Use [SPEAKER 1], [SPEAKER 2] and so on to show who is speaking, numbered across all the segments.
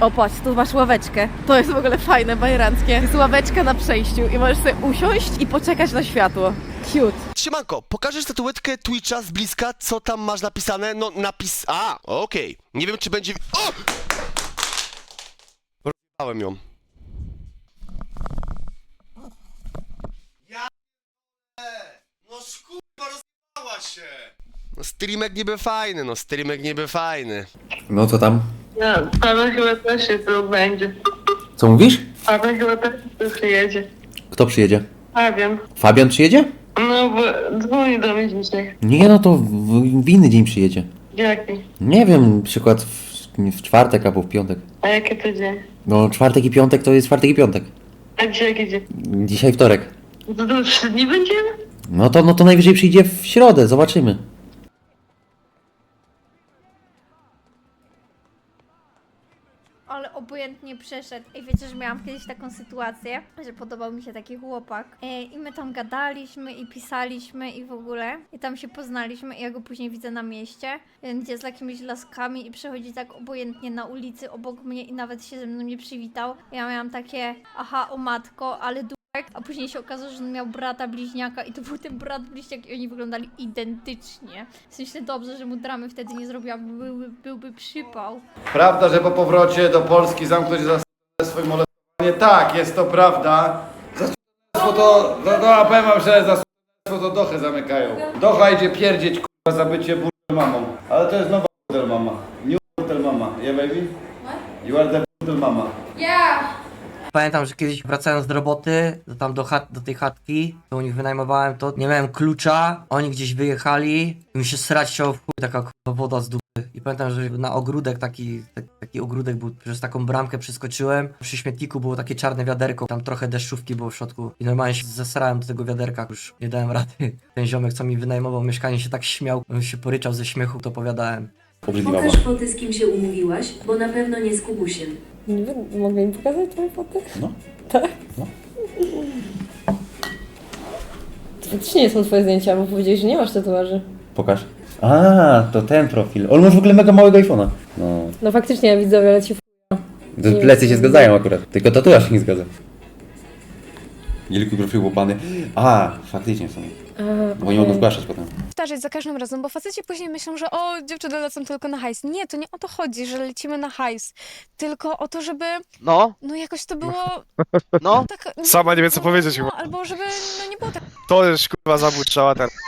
[SPEAKER 1] O patrz, tu masz ławeczkę. To jest w ogóle fajne, bajeranckie. Jest ławeczka na przejściu i możesz sobie usiąść i poczekać na światło. Cute.
[SPEAKER 2] Siemanko, pokażesz statuetkę Twitcha z bliska, co tam masz napisane? No, napis... A, okej. Nie wiem, czy będzie... O! Rozjebałem ją. Ja... No skurwa, rozjebała się! No streamek niby fajny, no streamek niby fajny.
[SPEAKER 3] No co tam?
[SPEAKER 4] No, Paweł chyba też się tu będzie.
[SPEAKER 3] Co mówisz?
[SPEAKER 4] Paweł chyba też tu przyjedzie.
[SPEAKER 3] Kto przyjedzie?
[SPEAKER 4] Fabian.
[SPEAKER 3] Fabian przyjedzie?
[SPEAKER 4] No bo dzwoni do mnie dzisiaj.
[SPEAKER 3] Nie, no to w, w inny dzień przyjedzie.
[SPEAKER 4] Jaki?
[SPEAKER 3] Nie wiem, przykład w, w czwartek albo w piątek.
[SPEAKER 4] A jaki to dzień?
[SPEAKER 3] No czwartek i piątek to jest czwartek i piątek.
[SPEAKER 4] A dzisiaj jaki dzień?
[SPEAKER 3] Dzisiaj wtorek.
[SPEAKER 4] To tu trzy dni będziemy?
[SPEAKER 3] No to, no to najwyżej przyjdzie w środę, zobaczymy.
[SPEAKER 5] Obojętnie przeszedł. I wiecie, że miałam kiedyś taką sytuację, że podobał mi się taki chłopak. E, I my tam gadaliśmy i pisaliśmy i w ogóle. I tam się poznaliśmy i ja go później widzę na mieście, gdzie z jakimiś laskami i przechodzi tak obojętnie na ulicy obok mnie i nawet się ze mną nie przywitał. Ja miałam takie, aha, o matko, ale. A później się okazało, że on miał brata bliźniaka i to był ten brat bliźniak i oni wyglądali identycznie. W sensie dobrze, że mu dramy wtedy nie zrobiła, bo byłby, byłby przypał.
[SPEAKER 6] Prawda, że po powrocie do Polski zamknąć za s- swoje molestowanie? Tak, jest to prawda. Za s***stwo to, to, to a powiem wam szczerze, za s***stwo to dochę zamykają. Docha idzie pierdzieć kurwa za bycie burdel mamą. Ale to jest nowa burdel mama. New burdel mama. Yeah baby? You are the burdel mama.
[SPEAKER 7] Pamiętam, że kiedyś wracając z roboty, to tam do, chat, do tej chatki, to u nich wynajmowałem to, nie miałem klucza, oni gdzieś wyjechali i mi się srać chciało w chuj, taka woda z dupy. I pamiętam, że na ogródek taki, tak- taki ogródek był, przez taką bramkę przeskoczyłem, przy śmietniku było takie czarne wiaderko, tam trochę deszczówki było w środku i normalnie się zesrałem do tego wiaderka, już nie dałem rady. Ten ziomek, co mi wynajmował mieszkanie się tak śmiał, on się poryczał ze śmiechu, to opowiadałem.
[SPEAKER 3] Obrzydliwa
[SPEAKER 8] Pokaż foty, z kim się umówiłaś, bo na pewno nie z Kubusiem.
[SPEAKER 1] Mogę mi pokazać twoje foty?
[SPEAKER 3] No.
[SPEAKER 1] Tak?
[SPEAKER 3] No.
[SPEAKER 1] To faktycznie nie są twoje zdjęcia, bo powiedziałeś, że nie masz tatuaży.
[SPEAKER 3] Pokaż. A, to ten profil. On masz w ogóle mega małego iPhone'a. No.
[SPEAKER 1] No faktycznie, ja widzę, ale ci
[SPEAKER 3] To plecy się zgadzają akurat. Tylko tatuaż się nie zgadza. Wielki profil łopany. A, faktycznie są. Bo nie mogą zgłaszać potem.
[SPEAKER 9] powtarzać za każdym razem, bo faceci później myślą, że o, dziewczyny lecą tylko na hajs. Nie, to nie o to chodzi, że lecimy na hajs, tylko o to, żeby
[SPEAKER 10] No,
[SPEAKER 9] no jakoś to było
[SPEAKER 10] no.
[SPEAKER 9] tak...
[SPEAKER 10] Sama nie wie, co powiedzieć
[SPEAKER 9] no. Albo żeby no nie było tak,
[SPEAKER 10] To już kurwa zabójczała ten.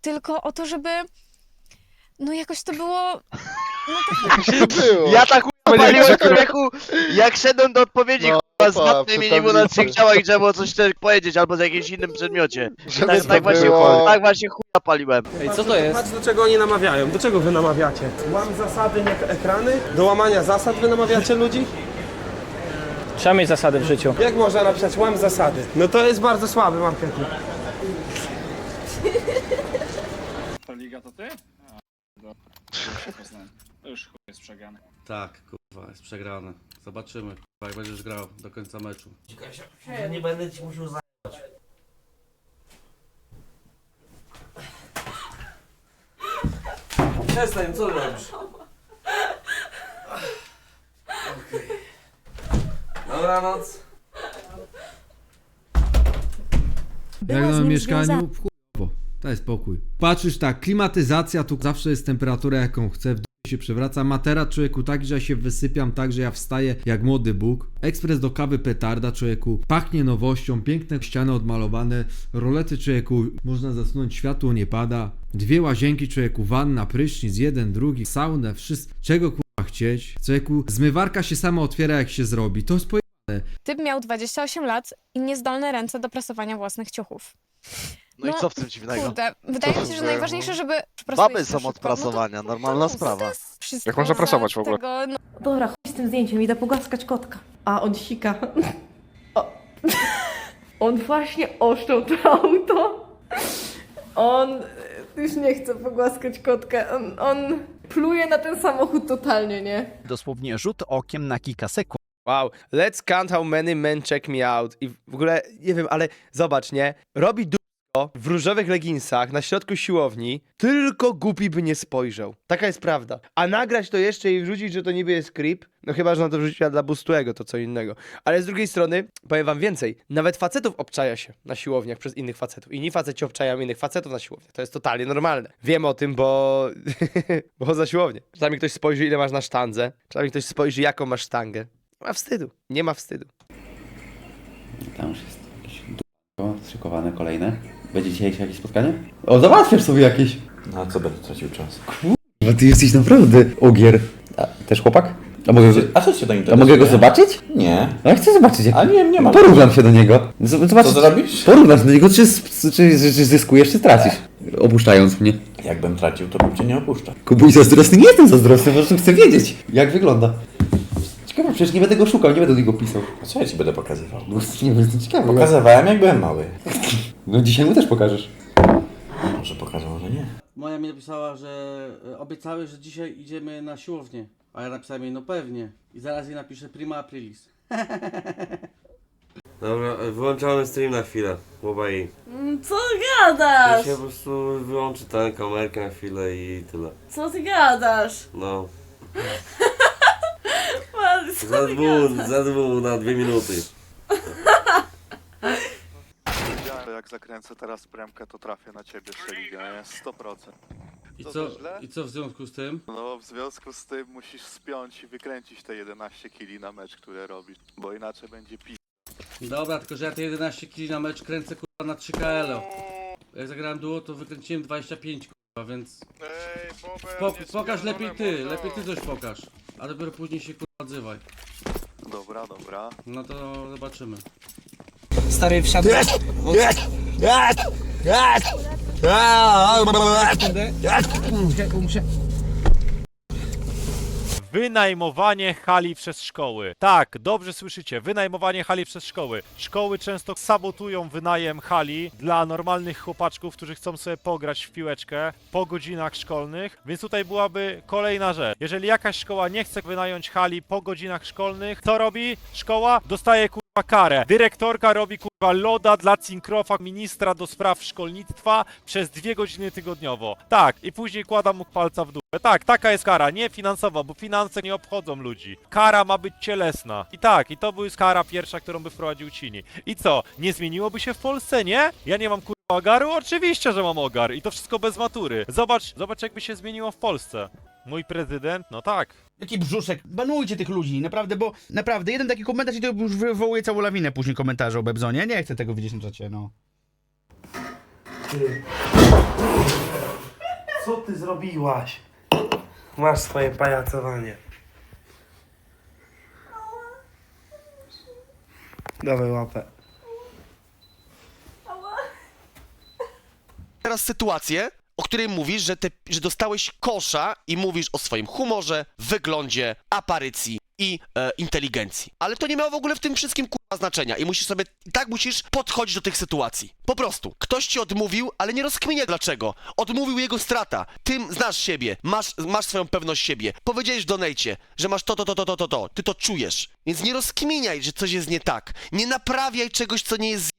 [SPEAKER 9] tylko o to, żeby no jakoś to było no tak
[SPEAKER 10] Ja tak kurwa
[SPEAKER 6] nie
[SPEAKER 10] paliłem
[SPEAKER 6] czekam.
[SPEAKER 10] człowieku, jak szedłem do odpowiedzi
[SPEAKER 6] No,
[SPEAKER 10] kurwa z
[SPEAKER 6] pa,
[SPEAKER 10] mi nie było na trzech ciałach i trzeba było coś też powiedzieć albo z jakimś innym przedmiocie. Tak, tak, właśnie, tak właśnie chuja paliłem.
[SPEAKER 11] Ej, co to jest? Patrz do czego oni namawiają. Do czego wy namawiacie? Łam zasady, nie ekrany? Do łamania zasad wy namawiacie ludzi?
[SPEAKER 7] Trzeba mieć zasady w życiu.
[SPEAKER 11] Jak można napisać łam zasady? No to jest bardzo słaby marketing.
[SPEAKER 12] Już chuj jest przegrany.
[SPEAKER 6] Tak, kurwa, jest przegrane. Zobaczymy, kurwa, jak będziesz grał do końca meczu.
[SPEAKER 7] Nie będę ci musiał za...
[SPEAKER 11] Przestań, co robisz? Dobranoc.
[SPEAKER 9] Jak na mieszkaniu,
[SPEAKER 12] w chujowo. Daj spokój. Patrzysz tak, klimatyzacja, tu zawsze jest temperatura jaką chcę, w się przewraca. Matera człowieku tak, że ja się wysypiam, tak, że ja wstaję jak młody Bóg. Ekspres do kawy petarda człowieku, pachnie nowością, piękne ściany odmalowane, rolety człowieku, można zasunąć, światło nie pada. Dwie łazienki człowieku, wanna, prysznic, jeden, drugi, saunę, wszystko. Czego kurwa chcieć? Człowieku, zmywarka się sama otwiera jak się zrobi, to jest
[SPEAKER 9] Typ miał 28 lat i niezdolne ręce do prasowania własnych ciuchów.
[SPEAKER 10] No i
[SPEAKER 9] No,
[SPEAKER 10] co w tym dziwnego?
[SPEAKER 9] Kurde, wydaje mi się, że najważniejsze, żeby...
[SPEAKER 10] Baby są od prasowania, normalna sprawa.
[SPEAKER 9] Jak można prasować w ogóle? Tego, no,
[SPEAKER 1] Dobra, chuj z tym zdjęciem, idę pogłaskać kotka. A, on sika. O. On właśnie oszczał to auto. On już nie chce pogłaskać kotka. On, on pluje na ten samochód totalnie, nie?
[SPEAKER 11] Dosłownie rzut okiem na kilka sekund. Wow, let's count how many men check me out. I w ogóle, nie wiem, ale zobacz, nie? Robi du... w różowych leginsach na środku siłowni, tylko głupi by nie spojrzał. Taka jest prawda. A nagrać to jeszcze i wrzucić, że to niby jest creep, no chyba, że na to wrzuciła dla Bustuego, to co innego. Ale z drugiej strony, powiem wam więcej, nawet facetów obczaja się na siłowniach przez innych facetów. Inni faceci obczajają innych facetów na siłowniach. To jest totalnie normalne. Wiem o tym, bo... bo za siłownię. Czasami ktoś spojrzy, ile masz na sztandze. Czasami ktoś spojrzy, jaką masz sztangę. Ma wstydu. Nie ma wstydu.
[SPEAKER 3] Tam już jest szykowane kolejne. Będzie dzisiejsze jakieś spotkanie? O, załatwiasz sobie jakieś.
[SPEAKER 13] No a co będę tracił czas?
[SPEAKER 3] No ty jesteś naprawdę ogier. A, też chłopak? A mogę, go,
[SPEAKER 13] A co się do
[SPEAKER 3] a mogę go zobaczyć?
[SPEAKER 13] Nie.
[SPEAKER 3] No ja chcę zobaczyć. Jak...
[SPEAKER 13] A nie, nie ma.
[SPEAKER 3] Porównam się do niego. Z- Zobaczyć,
[SPEAKER 13] Co zrobisz?
[SPEAKER 3] Porównam się do niego, czy, czy, czy, czy zyskujesz, czy tracisz. Opuszczając mnie.
[SPEAKER 13] Jakbym tracił, to bym cię nie opuszczał.
[SPEAKER 3] Kubuj zazdrosny, nie jestem zazdrosny, po prostu chcę wiedzieć, jak wygląda. Ciekawe, przecież nie będę go szukał, nie będę niego pisał.
[SPEAKER 13] A co ja ci będę pokazywał?
[SPEAKER 3] Bo nie jestem ciekawy.
[SPEAKER 13] Pokazywałem jak byłem mały.
[SPEAKER 3] No dzisiaj mu też pokażesz.
[SPEAKER 13] Może pokażę, może nie.
[SPEAKER 11] Moja mi napisała, że e, obiecały, że dzisiaj idziemy na siłownię. A ja napisałem jej, no pewnie. I zaraz jej napiszę prima aprilis.
[SPEAKER 14] Dobra, wyłączamy stream na chwilę, chłopaki.
[SPEAKER 15] Co gadasz?
[SPEAKER 14] po prostu wyłączy tę kamerkę na chwilę i tyle.
[SPEAKER 15] Co ty gadasz?
[SPEAKER 14] No.
[SPEAKER 15] Man,
[SPEAKER 14] Za dwóch, za dwóch na dwie minuty.
[SPEAKER 2] Jak zakręcę teraz premkę, to trafię na ciebie, Szeliga, nie? 100%.
[SPEAKER 11] I
[SPEAKER 2] Co,
[SPEAKER 11] co,
[SPEAKER 2] to źle?
[SPEAKER 11] I co w związku z tym?
[SPEAKER 2] No, w związku z tym musisz spiąć i wykręcić te 11 kili na mecz, które robisz, bo inaczej będzie pi...
[SPEAKER 11] Dobra, tylko że ja te 11 kg na mecz kręcę kurwa na 3 KL. Jak zagrałem duo, to wykręciłem 25 kurwa, więc...
[SPEAKER 2] Ej,
[SPEAKER 11] Pok- pokaż lepiej ty, lepiej ty coś pokaż. A dopiero później się kurwa odzywaj.
[SPEAKER 2] Dobra, dobra.
[SPEAKER 11] No to zobaczymy.
[SPEAKER 16] Stary wsiadł.
[SPEAKER 17] Wynajmowanie hali przez szkoły. Tak, dobrze słyszycie, wynajmowanie hali przez szkoły. Szkoły często sabotują wynajem hali dla normalnych chłopaczków, którzy chcą sobie pograć w piłeczkę po godzinach szkolnych, więc tutaj byłaby kolejna rzecz. Jeżeli jakaś szkoła nie chce wynająć hali po godzinach szkolnych, co robi szkoła? Dostaje kurwa karę. Dyrektorka robi kurwa loda dla Cinkrofa, ministra do spraw szkolnictwa przez dwie godziny tygodniowo. Tak, i później kłada mu palca w dupę. Tak, taka jest kara, nie finansowa, bo finanse nie obchodzą ludzi. Kara ma być cielesna. I tak, i to była kara pierwsza, którą by wprowadził Cini. I co, nie zmieniłoby się w Polsce, nie? Ja nie mam kurwa ogaru? Oczywiście, że mam ogar. I to wszystko bez matury. Zobacz, zobacz jakby się zmieniło w Polsce. Mój prezydent? No tak.
[SPEAKER 11] Jaki brzuszek? Banujcie tych ludzi, naprawdę, bo naprawdę, jeden taki komentarz i to już wywołuje całą lawinę później komentarzy o Bebzonie. Nie chcę tego widzieć na czacie, no.
[SPEAKER 14] Co ty zrobiłaś? Masz swoje pajacowanie. Dawaj łapę.
[SPEAKER 2] Teraz sytuację, o której mówisz, że, te, że dostałeś kosza i mówisz o swoim humorze, wyglądzie, aparycji i e, inteligencji. Ale to nie miało w ogóle w tym wszystkim kurwa znaczenia i musisz sobie, i tak musisz podchodzić do tych sytuacji. Po prostu. Ktoś ci odmówił, ale nie rozkminia dlaczego. Odmówił jego strata. Tym znasz siebie, masz, masz swoją pewność siebie. Powiedziałeś w donejcie, że masz to, to, to, to, to, to, to. Ty to czujesz. Więc nie rozkminiaj, że coś jest nie tak. Nie naprawiaj czegoś, co nie jest.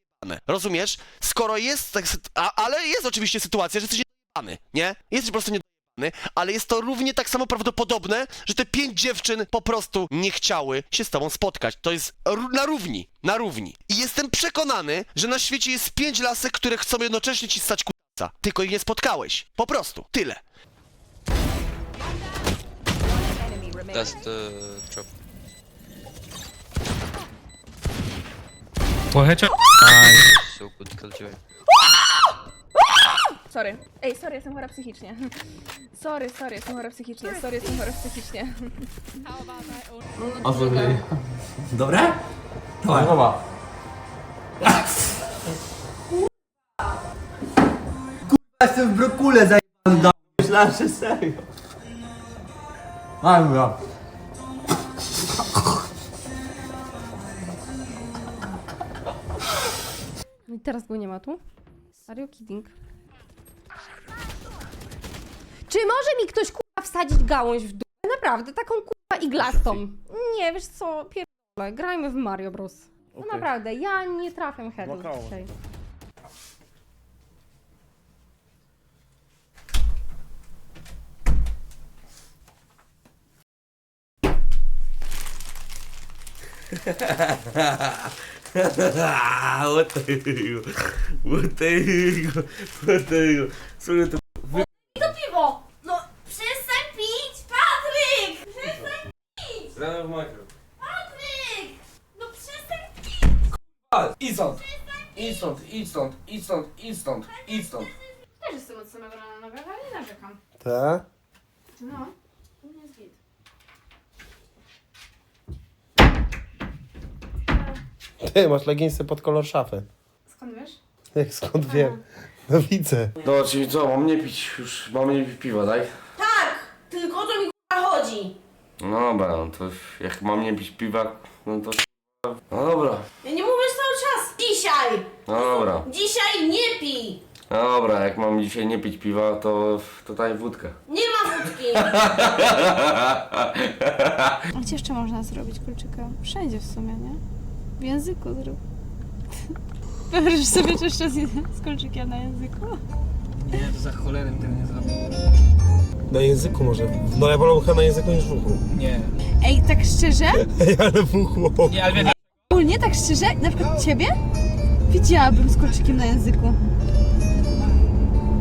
[SPEAKER 2] Rozumiesz? Skoro jest tak, a, ale jest oczywiście sytuacja, że jesteś niedojebany, nie? Jesteś po prostu niedojebany, ale jest to równie tak samo prawdopodobne, że te pięć dziewczyn po prostu nie chciały się z tobą spotkać. To jest na równi, na równi. I jestem przekonany, że na świecie jest pięć lasek, które chcą jednocześnie ci stać k***a. Tylko ich nie spotkałeś. Po prostu. Tyle.
[SPEAKER 14] That's the drop. So good Killjoy.
[SPEAKER 18] Sorry. Ej, sorry, jestem chora psychicznie. Sorry, sorry, jestem chora psychicznie. Sorry, jestem chora psychicznie.
[SPEAKER 16] Dobre? Dawaj. Dobra. Kurwa, jestem w brokule zajebany do... Myślałem, że serio. Mam go.
[SPEAKER 15] I teraz go nie ma tu? Are you kidding? Czy może mi ktoś kurwa wsadzić gałąź w dół? Naprawdę, taką kurwa iglastą. Nie, wiesz co, pierdolę, grajmy w Mario Bros. No naprawdę, ja nie trafię headów dzisiaj.
[SPEAKER 19] what the hell? What the hell? What the hell?
[SPEAKER 20] Pić! Patryk! No przestań
[SPEAKER 6] Idź stąd! Idź stąd, idź stąd, idź stąd, idź stąd, idź stąd.
[SPEAKER 1] Też jestem od samego rana na nogach, ale nie narzekam.
[SPEAKER 6] Tak?
[SPEAKER 1] No, u mnie jest git.
[SPEAKER 6] Ty, masz leginsy pod kolor szafy.
[SPEAKER 1] Skąd wiesz?
[SPEAKER 6] Jak skąd wiem? No widzę.
[SPEAKER 14] No, czyli co, mam nie pić już, mam nie pić piwa, tak?
[SPEAKER 1] Tak! Tylko o to mi k***a chodzi!
[SPEAKER 14] No dobra, no to jak mam nie pić piwa, no to... No dobra,
[SPEAKER 1] Ja nie mówisz cały czas! Dzisiaj!
[SPEAKER 14] no dobra.
[SPEAKER 1] Dzisiaj nie pij!
[SPEAKER 14] No dobra, jak mam dzisiaj nie pić piwa, to tutaj wódkę.
[SPEAKER 1] Nie ma wódki!
[SPEAKER 9] A gdzie jeszcze można zrobić kulczyka? Wszędzie w sumie, nie? W języku zrób. Wyobraź sobie też czas z kulczykiem na języku?
[SPEAKER 19] Nie, to za cholerę tego nie zrobię.
[SPEAKER 6] Na języku może. No ja wolę na języku niż w uchu.
[SPEAKER 19] Nie.
[SPEAKER 9] Ej, tak szczerze?
[SPEAKER 6] Ale w uchu.
[SPEAKER 19] Nie, ale wiesz,
[SPEAKER 9] Ogólnie tak szczerze? Na przykład ciebie? Widziałabym z kulczykiem na języku.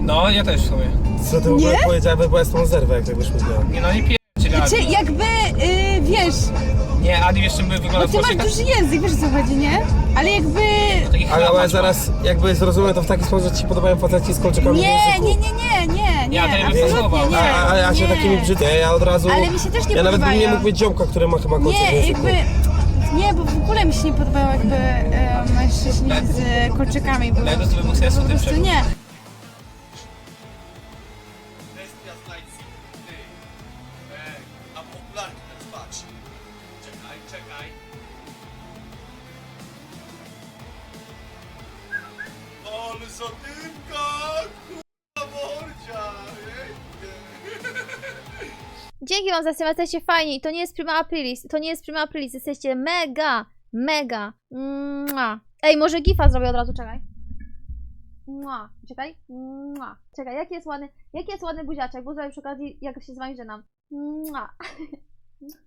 [SPEAKER 19] no ja też w sumie.
[SPEAKER 6] Co ty w ogóle powiedziałaby, bo ja z tą zerwę, jak jakbyś mówiła.
[SPEAKER 19] Nie no, nie pierdzielę.
[SPEAKER 9] Czy jakby, y, wiesz,
[SPEAKER 19] Nie, Adi jeszcze by
[SPEAKER 9] bo
[SPEAKER 19] wyglądał
[SPEAKER 9] ty masz duży język, wiesz o co chodzi, nie? Ale jakby...
[SPEAKER 6] Ale, ale zaraz jakby zrozumiem to w taki sposób, że ci podobają faceci z kolczykami w
[SPEAKER 9] Nie,
[SPEAKER 6] języku.
[SPEAKER 9] nie, nie, nie, nie, nie,
[SPEAKER 19] Ja to nie
[SPEAKER 9] absolutnie
[SPEAKER 19] wystosował.
[SPEAKER 9] nie.
[SPEAKER 6] A, a ja się
[SPEAKER 9] nie.
[SPEAKER 6] takimi brzydzę, ja od razu...
[SPEAKER 9] Ale mi się też nie
[SPEAKER 6] Ja nawet bym nie mógł mieć ziomka, który ma chyba kolczyk w
[SPEAKER 9] Nie,
[SPEAKER 6] języku.
[SPEAKER 9] jakby... Nie, bo w ogóle mi się nie podobają jakby e, mężczyźni z kolczykami, bo
[SPEAKER 19] Ja to sobie mógł sobie
[SPEAKER 9] po prostu
[SPEAKER 19] przebić.
[SPEAKER 9] nie.
[SPEAKER 20] Dzięki wam za stream, jesteście fajni. To nie jest Prima Aprilis, to nie jest Prima Aprilis. Jesteście mega, mega. Mua. Ej, może gifa zrobię od razu, czekaj. Mua. Czekaj. Mua. Czekaj, jaki jest ładny, jaki jest ładny buziaczek, bo przy okazji, jak się z wami żenam. Mua.